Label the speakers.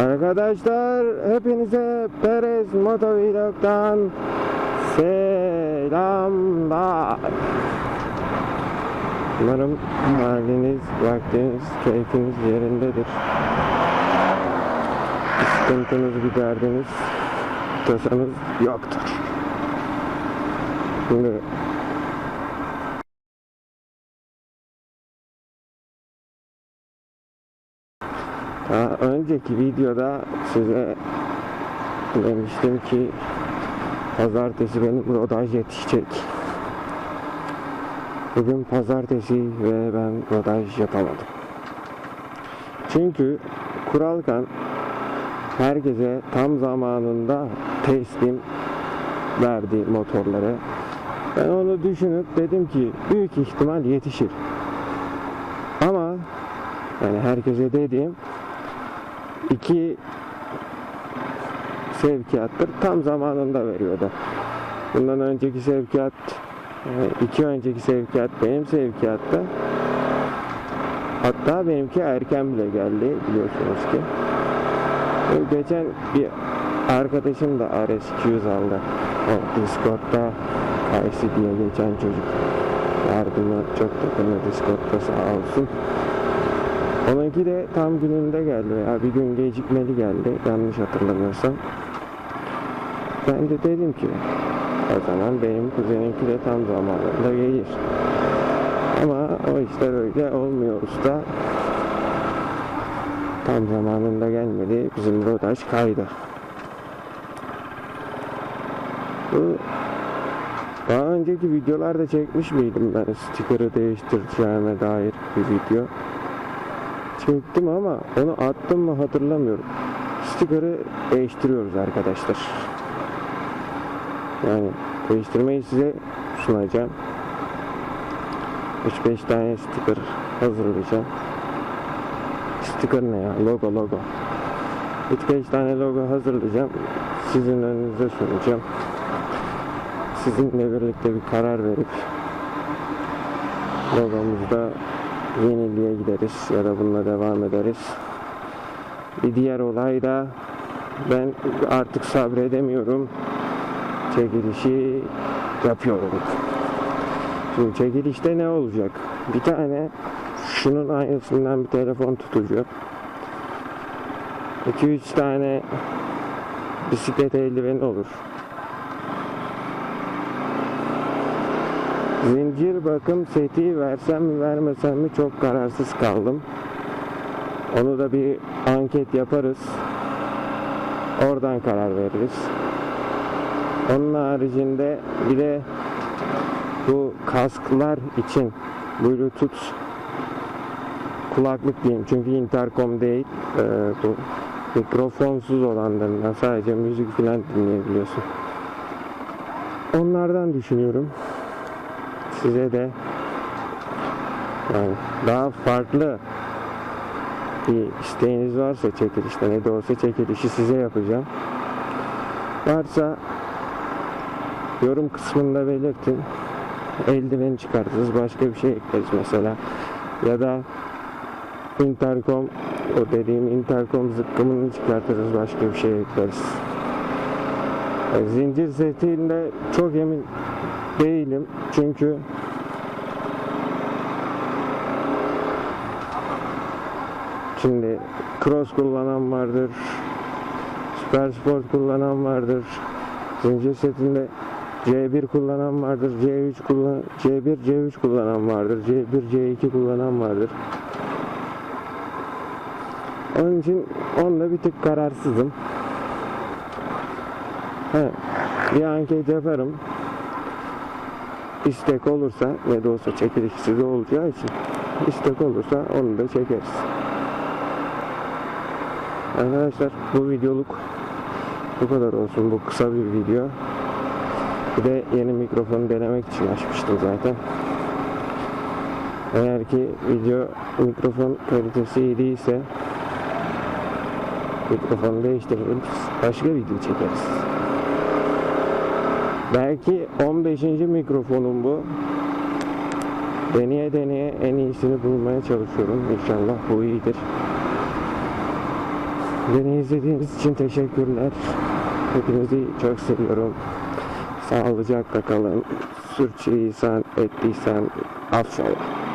Speaker 1: Arkadaşlar hepinize Perez Motovlog'dan selamlar. Umarım haliniz, vaktiniz, keyfiniz yerindedir. Sıkıntınız, bir derdiniz, tasanız yoktur. Şimdi önceki videoda size demiştim ki pazartesi benim rodaj yetişecek. Bugün pazartesi ve ben rodaj yapamadım. Çünkü Kuralkan herkese tam zamanında teslim verdi motorları. Ben onu düşünüp dedim ki büyük ihtimal yetişir. Ama yani herkese dediğim iki sevkiyattır tam zamanında veriyordu. Bundan önceki sevkiyat e, iki önceki sevkiyat benim sevkiyatta. Hatta benimki erken bile geldi biliyorsunuz ki. E, Geçen bir arkadaşım da RS200 aldı. O Discord'da Kaysi diye geçen çocuk. Yardımı çok takımlı Discord'da sağ olsun. Onunki de tam gününde geldi veya bir gün gecikmeli geldi yanlış hatırlamıyorsam. Ben de dedim ki o zaman benim kuzeninki de tam zamanında gelir. Ama o işler öyle olmuyor usta. Tam zamanında gelmedi. Bizim rodaj kaydı. Bu daha önceki videolarda çekmiş miydim ben stikeri değiştireceğime dair bir video çektim ama onu attım mı hatırlamıyorum. Stikeri değiştiriyoruz arkadaşlar. Yani değiştirmeyi size sunacağım. 3-5 tane stiker hazırlayacağım. Stiker ne ya? Logo logo. 3-5 tane logo hazırlayacağım. Sizin önünüze sunacağım. Sizinle birlikte bir karar verip logomuzda yeniliğe gideriz ya da bununla devam ederiz. Bir diğer olay da ben artık sabredemiyorum. Çekilişi yapıyorum. Şimdi çekilişte ne olacak? Bir tane şunun aynısından bir telefon tutucu. 2-3 tane bisiklet eldiveni olur. Zincir bakım seti versem mi vermesem mi çok kararsız kaldım. Onu da bir anket yaparız. Oradan karar veririz. Onun haricinde bir de bu kasklar için Bluetooth kulaklık diyeyim çünkü intercom değil Ee, bu mikrofonsuz olanlarından sadece müzik falan dinleyebiliyorsun. Onlardan düşünüyorum size de yani daha farklı bir isteğiniz varsa çekilişte ne de olsa çekilişi size yapacağım. Varsa yorum kısmında belirtin. Eldiven çıkartırız. Başka bir şey ekleriz mesela. Ya da intercom o dediğim intercom zıkkımını çıkartırız. Başka bir şey ekleriz. Zincir setinde çok emin değilim. Çünkü şimdi cross kullanan vardır. Super Sport kullanan vardır. Zincir setinde C1 kullanan vardır. C3 kullan C1 C3 kullanan vardır. C1 C2 kullanan vardır. Onun için onda bir tık kararsızım. He, bir anket yaparım istek olursa ne de olsa çekiliş size olacağı için istek olursa onu da çekeriz. Arkadaşlar bu videoluk bu kadar olsun. Bu kısa bir video. Bir de yeni mikrofonu denemek için açmıştım zaten. Eğer ki video mikrofon kalitesi iyi değilse mikrofonu değiştiririz. Başka video çekeriz. Belki 15. mikrofonum bu. Deneye deneye en iyisini bulmaya çalışıyorum. İnşallah bu iyidir. Beni izlediğiniz için teşekkürler. Hepinizi çok seviyorum. Sağlıcakla kalın. Sürçülisan ettiysem affola.